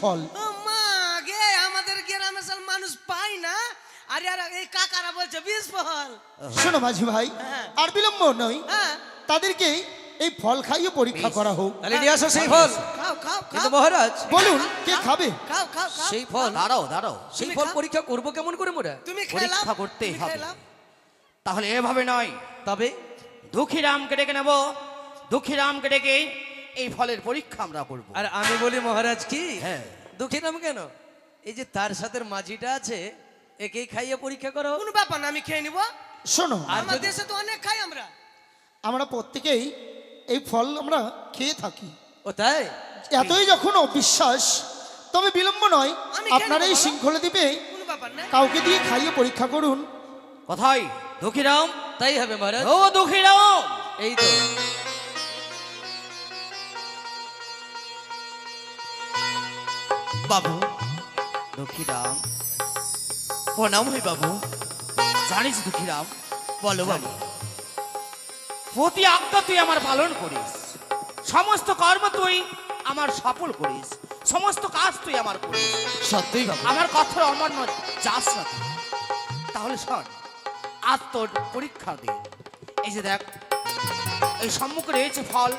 ফল। ও মা গে আমাদের গ্রামে সব মানুষ পায় না। আরে আর এই কাকারা বলছে বিষ ফল। শোনো মাঝি ভাই হ্যাঁ। আর বিলম্ব নয়। হ্যাঁ। তাদেরকে এই ফল খাইয়ে পরীক্ষা করা হোক। তাহলে নিয়ে আসো সেই ফল। খাও খাও মহারাজ বলুন কে খাবে? খাও সেই ফল দাঁড়াও দাঁড়াও। সেই ফল পরীক্ষা করব কেমন করে মোরা? তুমি খেলাম পরীক্ষা করতেই হবে। তাহলে এভাবে নয়। তবে? দুঃখীরামকে ডেকে নেব। দুঃখীরামকে ডেকে এই ফলের পরীক্ষা আমরা করব। আর আমি বলি মহারাজ কি? হ্যাঁ। দুঃখী নাম কেন? এই যে তার সাথে মাঝিটা আছে একেই খাইয়ে পরীক্ষা করো। কোন ব্যাপার না আমি খেয়ে নিব। শোনো আর আমার দেশে তো অনেক খাই আমরা। আমরা প্রত্যেকেই এই ফল আমরা খেয়ে থাকি। ও তাই? এতই যখন অবিশ্বাস তবে বিলম্ব নয় আমি কেন এই? শৃঙ্খলে দিবে কোন ব্যাপার না। কাউকে দিয়ে খাইয়ে পরীক্ষা করুন। কোথায় দুঃখীরাম তাই হবে মহারাজ। ও দুঃখীরাম এই তো। বাবু। দুঃখীরাম। প্রণাম হই বাবু। জানিস দুঃখীরাম বলো বাবু। প্রতি আজ্ঞা তুই আমার পালন করিস। সমস্ত কর্ম তুই আমার সফল করিস। সমস্ত কাজ তুই আমার করিস। সত্যই বাবু। আমার কথার অমান্য যাস না। তাহলে শোন আজ তোর পরীক্ষা দে এই যে দেখ এই সম্মুখে রয়েছে ফল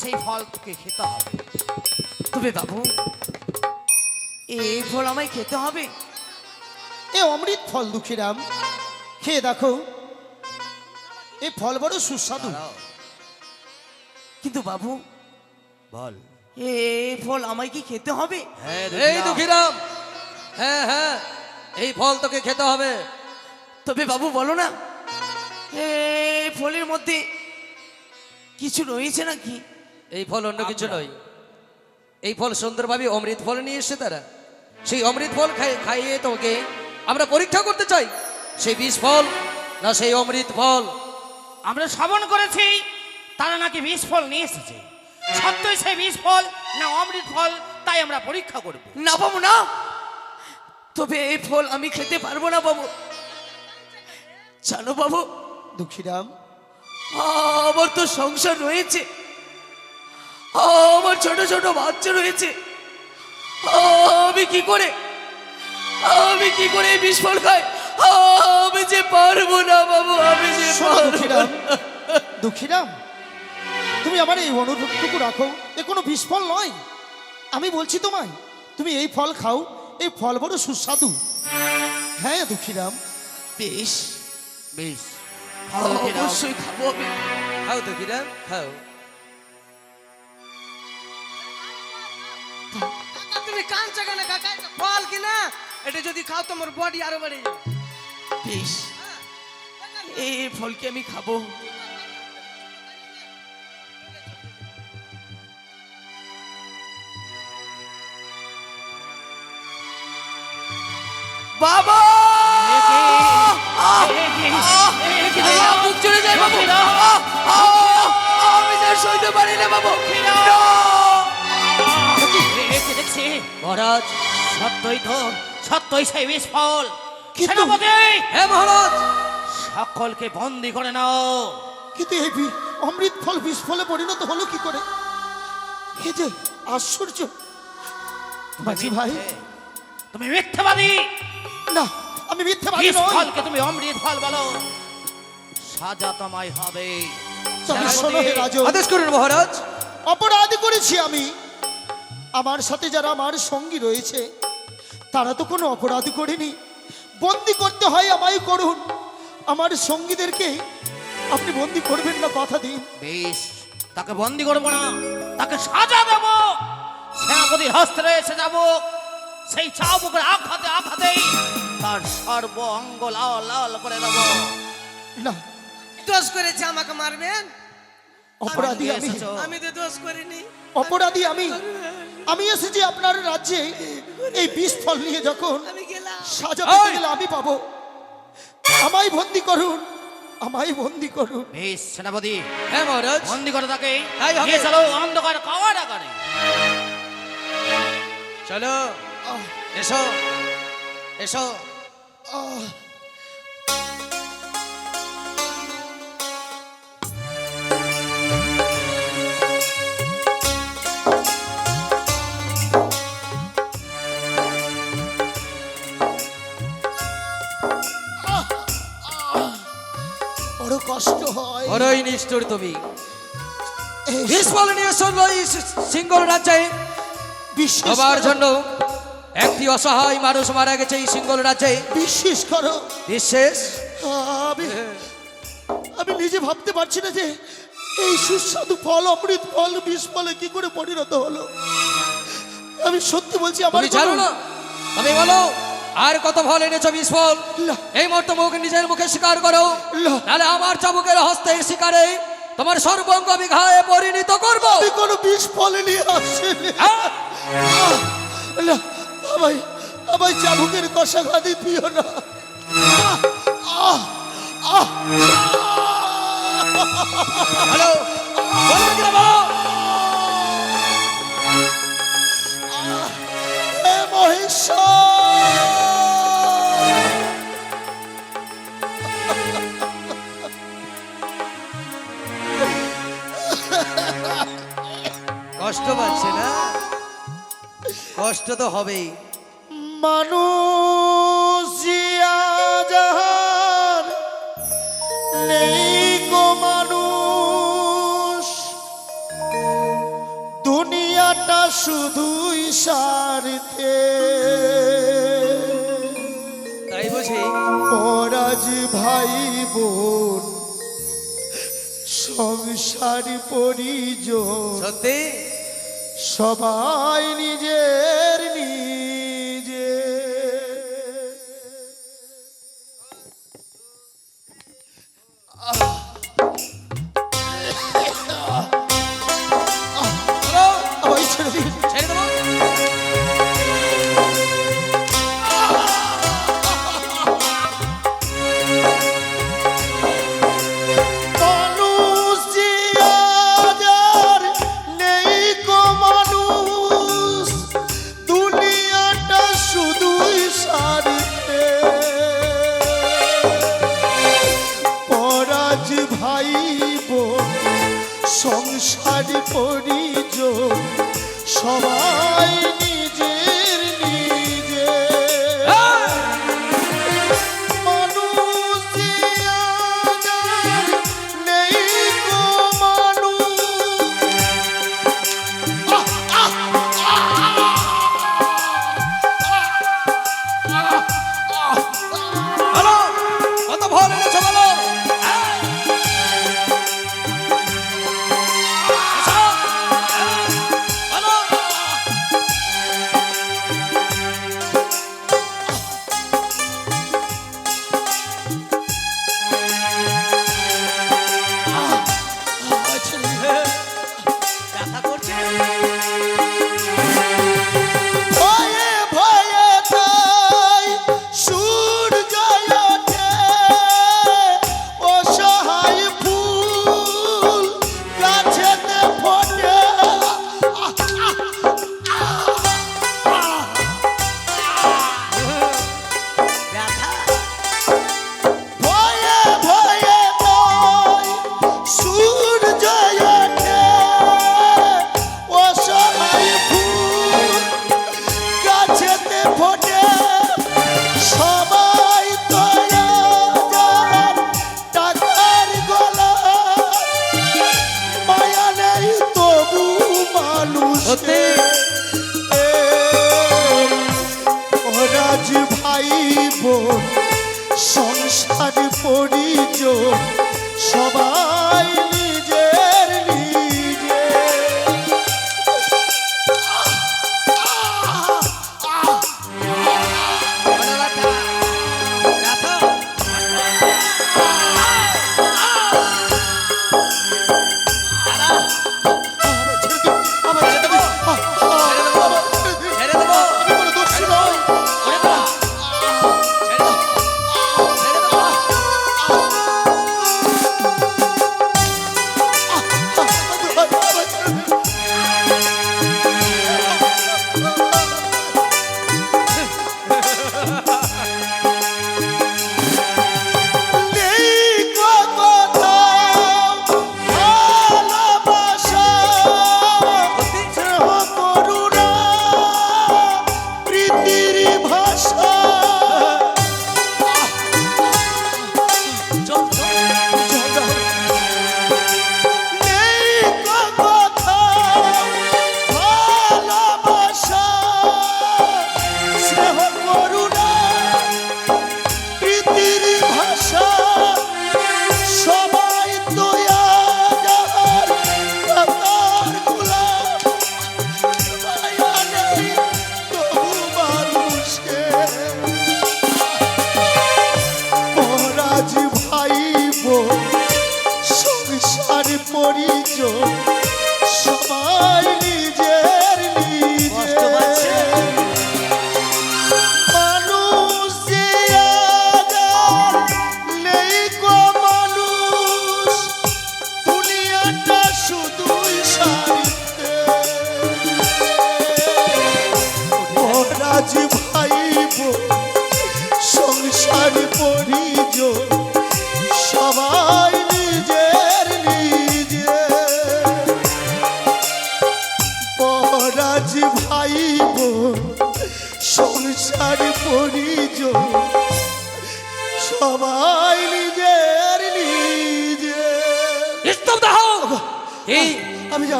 সেই ফল তোকে খেতে হবে। তবে বাবু এই ফল আমায় খেতে হবে? এ অমৃত ফল দুঃখীরাম। খেয়ে দেখো। এই ফল বড় সুস্বাদু। কিন্তু বাবু বল। এই ফল আমায় কি খেতে হবে? হ্যাঁ এই দুঃখীরাম। হ্যাঁ হ্যাঁ এই ফল তোকে খেতে হবে। তবে বাবু বলো না এই ফলের মধ্যে কিছু রয়েছে নাকি? এই ফল অন্য কিছু নয়। এই ফল সুন্দরভাবে অমৃত ফল নিয়ে এসছে তারা। সেই অমৃত ফল খাই- খাইয়ে তোকে আমরা পরীক্ষা করতে চাই। সেই বিষ ফল না সেই অমৃত ফল? আমরা শ্রবণ করেছি তারা নাকি বিষ ফল নিয়ে এসেছে। সত্যই সেই বিষ ফল না অমৃত ফল তাই আমরা পরীক্ষা করব। না বাবু না। তবে এই ফল আমি খেতে পারব না বাবু। জানো বাবু দুঃখীরাম আমার তো সংসার রয়েছে। আমার ছোট ছোট বাচ্চা রয়েছে। আমি কি করে? আমি কি করে এই বিষ খাই আমি যে পারব না বাবু আমি যে দুঃখীরাম দুঃখীরাম তুমি আমার এই অনুরোধটুকু রাখো এ কোনো বিস্ফল নয়। আমি বলছি তোমায় তুমি এই ফল খাও এই ফল বড় সুস্বাদু। হ্যাঁ দুঃখীরাম। বেশ বেশ। অবশ্যই খাব আমি। খাও দুঃখীরাম খাও। তুমি কাঁদছো কেন? কাকা এটা ফল কিনা এটা যদি খাও, তোমার বডি আরও বেড়ে যাবে। এই ফলকে আমি খাব? বাবা! চলে যায়, বাবু! আমি সইতে পারি না, বাবু! দেখছি। মহারাজ সত্যই তো সত্যই সেই বিষ ফল কিন্তু- সেনাপতি! হ্যাঁ মহারাজ। সকলকে বন্দি করে নাও। কিন্তু এই অমৃত ফল বিস্ফলে পরিণত হলো কি করে? এ যে আশ্চর্য। মাঝি ভাই। তুমি মিথ্যাবাদী। না আমি মিথ্যে ভাবি নই। ফলকে তুমি অমৃত ফল বলো। সাজা তোমায় হবে। আদেশ করুন মহারাজ। অপরাধ করেছি আমি। আমার সাথে যারা আমার সঙ্গী রয়েছে তারা তো কোনো অপরাধ করেনি। বন্দি করতে হয় আমায় করুন। আমার সঙ্গীদেরকে আপনি বন্দি করবেন না কথা দিন। বেশ তাকে বন্দি করব না তাকে সাজা দেব। সেনাপতির হস্তে এসে যাব সেই চাবুকের আঘাতে আঘাতেই তার সর্ব অঙ্গ লাল লাল করে দেব। না দোষ করেছে আমাকে মারবেন? অপরাধী আমি। আমি। তো দোষ করিনি। অপরাধী আমি আমি এসেছি আপনার রাজ্যে এই বিষ ফল নিয়ে যখন আমি গেলাম। সাজা পেতে গেলে আমি পাবো। আমায় বন্দি করুন আমায় বন্দি করুন। বেশ সেনাপতি হ্যাঁ মহারাজ। বন্দি করে তাকে। নিয়ে চলো অন্ধকার কাওয়ার আকারে। চলো। এসো। এসো। আহ, তুমি এই বিষ ফল নিয়ে চলল এই সিঙ্গল রাজ্যে বিশ্বাস সবার জন্য একটি অসহায় মানুষ মারা গেছে এই সিঙ্গল রাজ্যে। বিশ্বাস করো বিশেষ? আমি আমি নিজে ভাবতে পারছি না যে এই সুস্বাদু ফল অমৃত ফল বিষ ফলে কি করে পরিণত হলো। আমি সত্যি বলছি আমার জানো না? তুমি বলো। আর কত ফল এনেছো বিষ ফল এই মুহূর্তে মুখ নিজের মুখে স্বীকার করো। না। নাহলে আমার চাবুকের হস্তে শিকারে তোমার সর্বঙ্গ বিঘায় পরিণত করব। আমি কোনো বিষ ফল নিয়ে আসিনি! আমায় আমায় চাবুকের কষা খাদি দিও না! হ্যালো কষ্ট তো হবেই। মানুষ নেই গো মানুষ। দুনিয়াটা শুধুই স্বার্থে। তাই বুঝি পরাজ ভাই বোন সংসার পরিজন। সত্যি? সবাই নিজের নিজে সবাই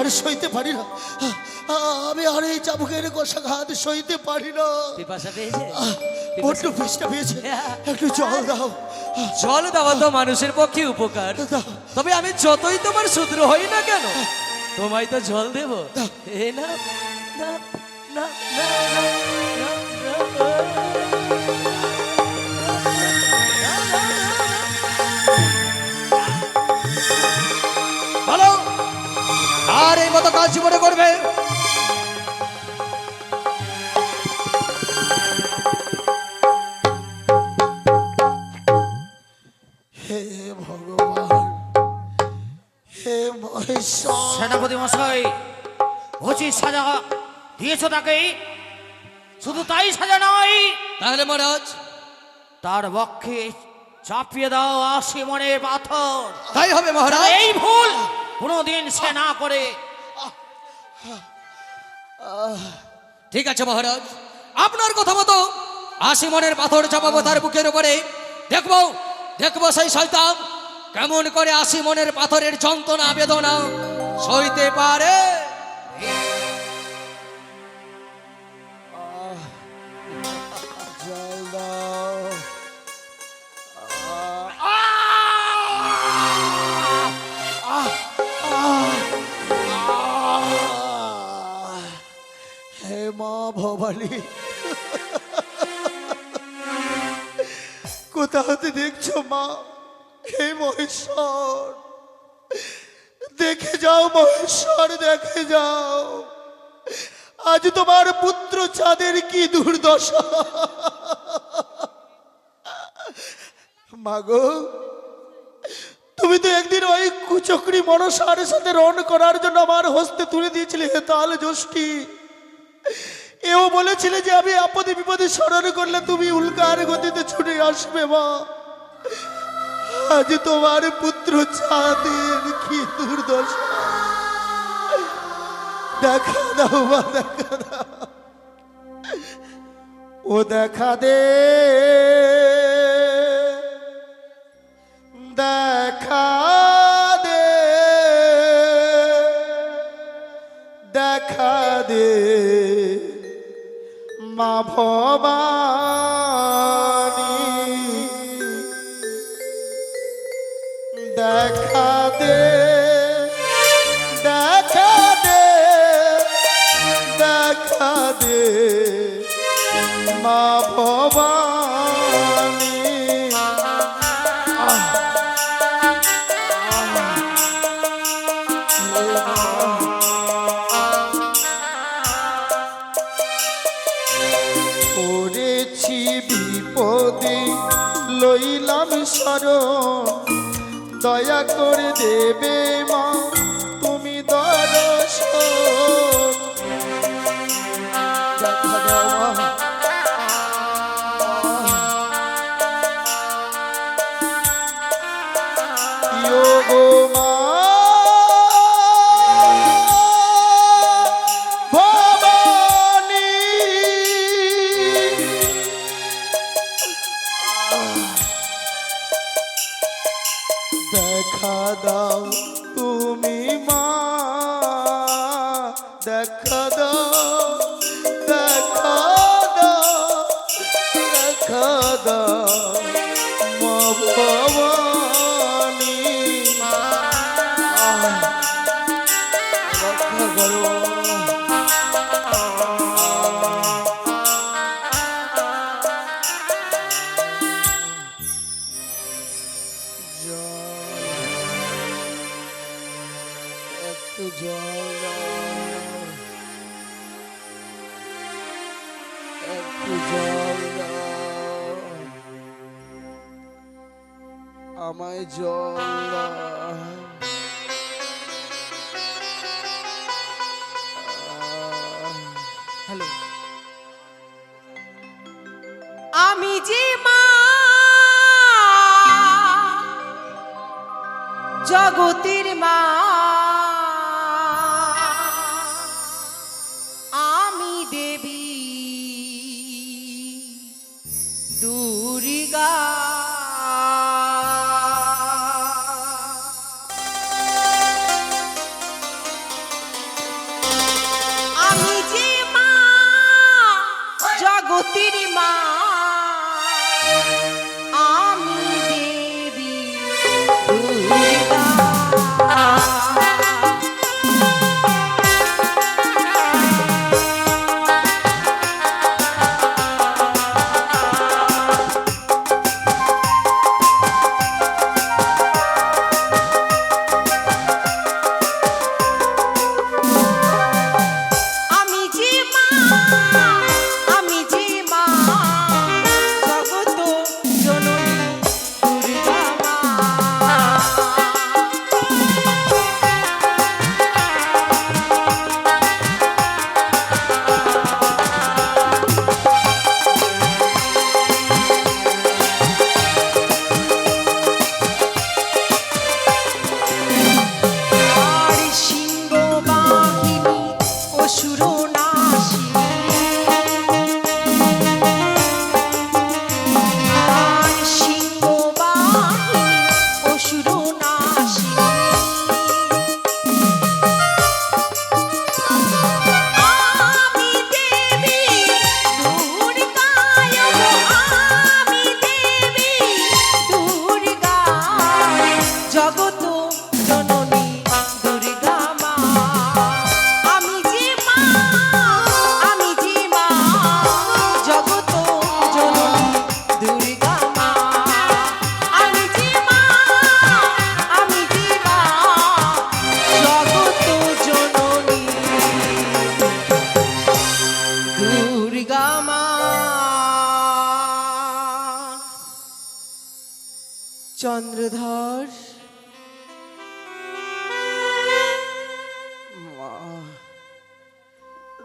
আর সইতে পারি না। আমি আর এই চাবুকের কষাঘাত সইতে পারি না। পিপাসা পেয়েছে? বড্ড পিসটা পেয়েছে। একটু জল দাও। জল দেওয়া তো মানুষের পক্ষে উপকার। তবে আমি যতই তোমার শত্রু হই না কেন তোমায় তো জল দেব। এ না না না না না, কাজ জীবনে করবে। হে ভগবান হে মহেশ্বর সেনাপতি মশাই উচিত সাজা দিয়েছ তাকে শুধু তাই সাজা নয় তাহলে মহারাজ? তার বক্ষে চাপিয়ে দাও আশি মনের পাথর। তাই হবে মহারাজ। এই ভুল কোনোদিন সে না করে। ঠিক আছে, মহারাজ। আপনার কথা মতো আশি মনের পাথর চাপাবো তার বুকের উপরে দেখব দেখব সেই শয়তান কেমন করে আশি মনের পাথরের যন্ত্রণা, বেদনা সইতে পারে। ভবানী। কোথা হতে দেখছ মা? হে মহেশ্বর। দেখে যাও মহেশ্বর, দেখে যাও। আজ তোমার পুত্র চাঁদের কি দুর্দশা। মাগো, তুমি তো একদিন ওই কুচকরি মনসার সাথে রণ করার জন্য আমার হস্তে তুলে দিয়েছিলে হেতাল যষ্টি এও বলেছিলে যে আমি আপদে বিপদে স্মরণ করলে তুমি উল্কার গতিতে ছুটে আসবে মা। আজ তোমার পুত্র চাঁদের কি দুর্দশা। দেখা দাও মা, দেখা দাও। ও দেখা দে। দেখা দে। দেখা দে। ভবানী দেখা দে দেখা দে দেখা দে মা ভবানী করে দেখা দাও। হ্যালো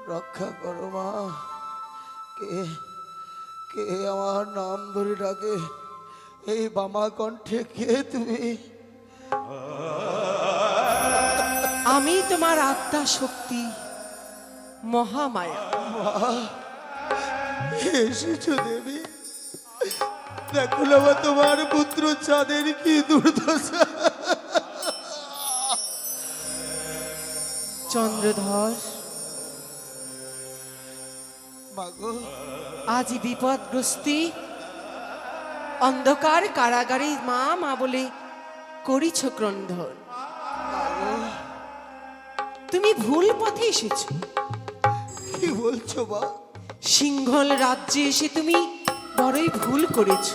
রক্ষা করো মা। কে কে আমার নাম ধরে ডাকে? এই বামা কণ্ঠে কে তুমি? আমি তোমার আত্মা শক্তি মহামায়া। এসেছ দেবী। দেখো তোমার পুত্র চাঁদের কি দুর্দশা। চন্দ্রধর আজ বিপদগ্রস্তি অন্ধকার কারাগারে মা মা বলে করিছ ক্রন্ধন। তুমি ভুল পথে এসেছ। কি বলছো মা? সিংহল রাজ্যে এসে তুমি বড়ই ভুল করেছ।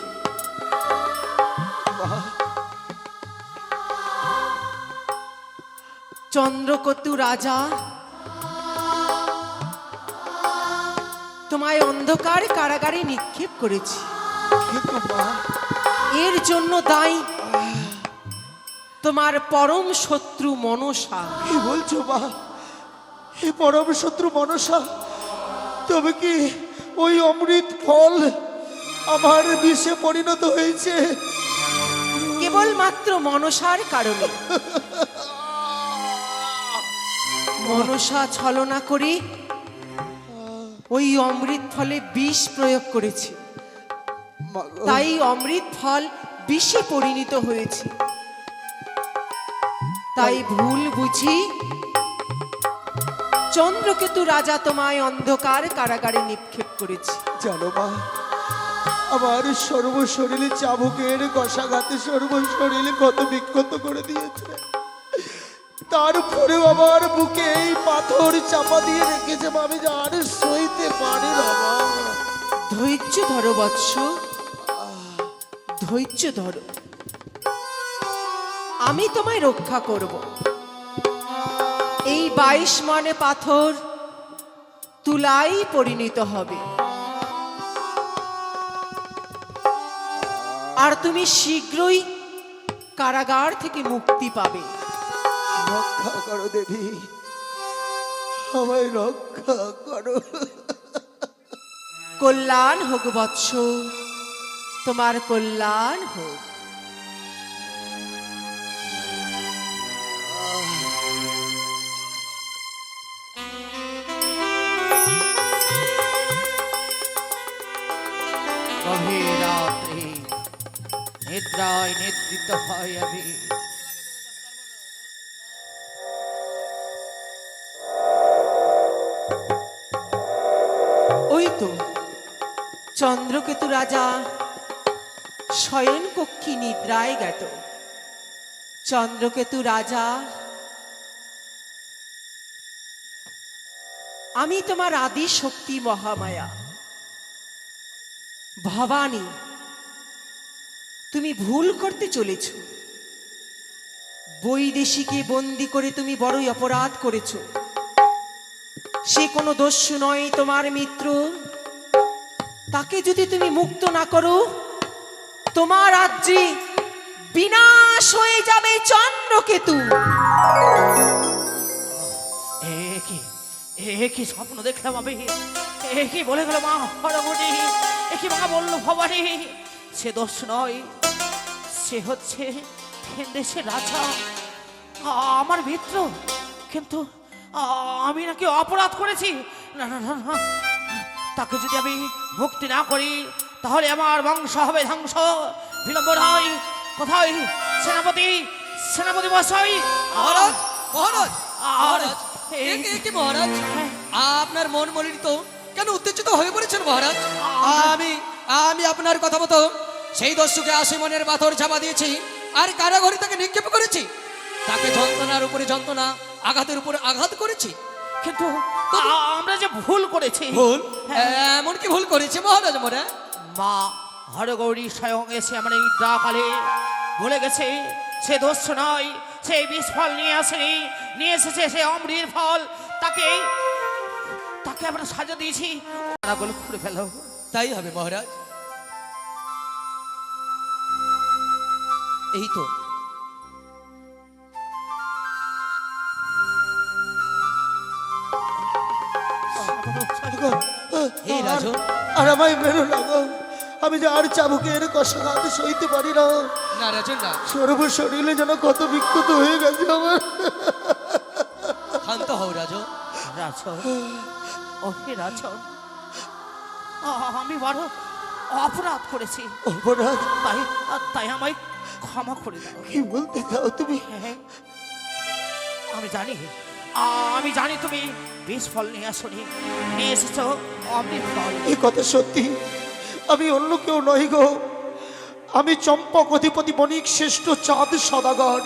চন্দ্রকতু রাজা তোমায় অন্ধকার কারাগারে নিক্ষেপ করেছি। এর জন্য দায়ী। তোমার পরম শত্রু মনসা। কি বলছো মা? এই পরম শত্রু মনসা তবে কি ওই অমৃত ফল আমার বিষে পরিণত হয়েছে? কেবলমাত্র মনসার কারণে। মনসা ছলনা করে ওই অমৃত ফলে বিষ প্রয়োগ করেছে। তাই অমৃত ফল বিষে পরিণত হয়েছে। তাই ভুল বুঝি? চন্দ্রকেতু রাজা তোমায় অন্ধকার কারাগারে নিক্ষেপ করেছে। জানো মা আমার সর্বশরীরে চাবুকের কষাঘাতে সর্বশরীরে কত বিক্ষত করে দিয়েছে। তারপরেও আমার বুকে এই পাথর চাপা দিয়ে রেখেছে মা, আমি যে আর সইতে পারি মা ধৈর্য ধরো বৎস। ধৈর্য ধরো। আমি তোমায় রক্ষা করব। এই বাইশ মানে পাথর তুলাই পরিণত হবে। আর তুমি শীঘ্রই কারাগার থেকে মুক্তি পাবে। রক্ষা করো দেবী। আমায় রক্ষা করো। কল্যাণ হোক বৎস তোমার কল্যাণ হোক। রাত্রি নিদ্রায় নিদ্রিত হয় আমি। ওই তো। চন্দ্রকেতু রাজা শয়ন কক্ষী নিদ্রায় গেত চন্দ্রকেতু রাজা, আমি তোমার আদি শক্তি মহামায়া। ভবানী, তুমি ভুল করতে চলেছ। বৈদেশিকে বন্দি করে তুমি বড়ই অপরাধ করেছ। সে কোনো দস্যু নয় তোমার মিত্র। তাকে যদি তুমি মুক্ত না করো, তোমার রাজ্যে বিনাশ হয়ে যাবে চন্দ্রকেতু। এ কি এ কি স্বপ্ন দেখলাম আমি? এ কি বলে গেল মা হরমণি? এ কি মা বলল ভবানী? সে দোষ নয়, সে হচ্ছে দেশের রাজা। আমার মিত্র, কিন্তু আমি নাকি অপরাধ করেছি। না না না, তাকে যদি আমি মুক্তি না করি তাহলে আমার বংশ হবে ধ্বংস। বিলম্ব নয় কোথায়? সেনাপতি সেনাপতি মশাই মহারাজ মহারাজ আর মহারাজ কি- মহারাজ? আপনার মন মলিত কেন উত্তেজিত হয়ে পড়েছেন মহারাজ? আমি আমি আপনার কথা মতো সেই দস্যুকে আশি মনের পাথর চাপা দিয়েছি আর কারাঘরে তাকে নিক্ষেপ করেছি। তাকে যন্ত্রণার উপরে যন্ত্রণা আঘাতের উপরে আঘাত করেছি। কিন্তু আমরা যে ভুল করেছি। ভুল? এমন কি ভুল করেছি মহারাজ মোরা মা হরগৌরী স্বয়ং এসে আমার এই ডাকালে ভুলে গেছে সে দোষ নয় সে বিষ ফল নিয়ে আসেনি নিয়ে এসেছে সে অমৃত ফল। তাকে তাকে আমরা সাজা দিয়েছি। ওনাগুলো খুঁড়ে ফেলো। তাই হবে মহারাজ। এই তো এই রাজন আর আমায় মেরো না গো। আমি যে আর চাবুকের কষাঘাত সইতে পারি না। না রাজন না। সর্ব শরীরে যেন কত বিক্ষত হয়ে গেছে আমার। শান্ত হও রাজন রাজন ও হে রাজন আমি বড় অপরাধ করেছি। অপরাধ? তাই তাই আমায় ক্ষমা করে দাও। কি বলতে চাও তুমি? হ্যাঁ আমি জানি আমি জানি তুমি বিষ ফল নিয়ে আসনি নিয়ে এসেছ অমৃত ফল এই কথা সত্যি আমি অন্য কেউ নই গো। আমি চম্পক অধিপতি বণিক শ্রেষ্ঠ চাঁদ সদাগর।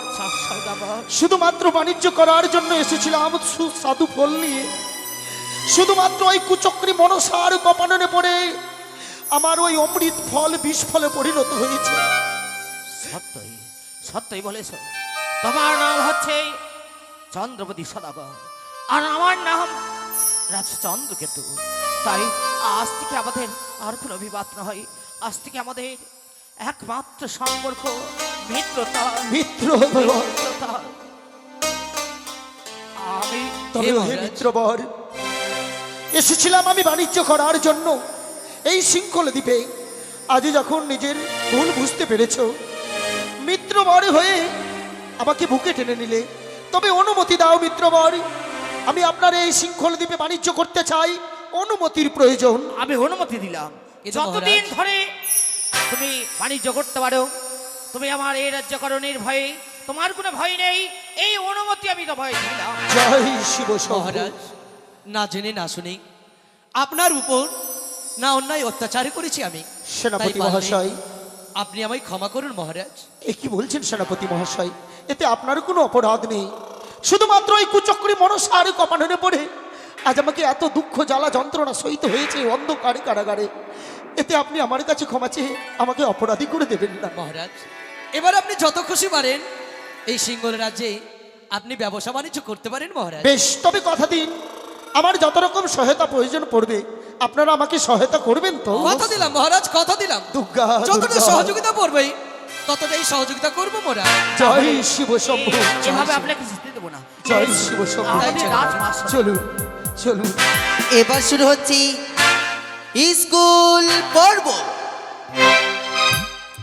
শুধুমাত্র বাণিজ্য করার জন্য এসেছিলাম সুস্বাদু ফল নিয়ে। শুধুমাত্র ওই কুচক্রি মনসার কপাননে পড়ে আমার ওই অমৃত ফল বিষ ফলে পরিণত হয়েছে। সত্যই সত্যই বলেছ। তোমার নাম হচ্ছে চন্দ্রপতি সদাগর। আর আমার নাম রাজচন্দ্রকেতু তাই আজ থেকে আমাদের আর কোনো বিবাদ নয়। আজ থেকে আমাদের একমাত্র সম্পর্ক মিত্রতা মিত্র মিত্রতা আমি তবে হে মিত্রবর এসেছিলাম আমি বাণিজ্য করার জন্য এই শৃঙ্খল দ্বীপে। আজ যখন নিজের ভুল বুঝতে পেরেছ মিত্রবর হয়ে আমাকে বুকে টেনে নিলে তবে অনুমতি দাও মিত্রবর। আমি আপনার এই শৃঙ্খল দ্বীপে বাণিজ্য করতে চাই। অনুমতির প্রয়োজন। আমি অনুমতি দিলাম। যতদিন ধরে তুমি বাণিজ্য করতে পারো তুমি আমার এই রাজ্যকরণের ভয়ে তোমার কোনো ভয় নেই এই অনুমতি আমি তো ভয় দিলাম। জয় শিব মহারাজ না জেনে না শুনে আপনার উপর না অন্যায় অত্যাচার করেছি আমি। সেনাপতি মহাশয়। আপনি আমায় ক্ষমা করুন মহারাজ। এ কি বলছেন সেনাপতি মহাশয়? এতে আপনার কোনো অপরাধ নেই। শুধুমাত্র ওই কুচক্রি মনসার কপাননে পড়ে আজ আমাকে এত দুঃখ জ্বালা যন্ত্রণা সহিত হয়েছে অন্ধকারে কারাগারে। এতে আপনি আমার কাছে ক্ষমা চেয়ে আমাকে অপরাধী করে দেবেন না। মহারাজ এবার আপনি যত খুশি পারেন এই সিঙ্গল রাজ্যে আপনি ব্যবসা বাণিজ্য করতে পারেন মহারাজ। বেশ তবে কথা দিন আমার যত রকম সহায়তা প্রয়োজন পড়বে আপনারা আমাকে সহায়তা করবেন তো? কথা দিলাম মহারাজ কথা দিলাম। দুর্গা যতটা সহযোগিতা পড়বেই ততটাই সহযোগিতা করব মহারাজ। জয় শিব শম্ভু। এভাবে আপনাকে জয় শিব চলুন চলুন। এবার শুরু হচ্ছে স্কুল পর্ব।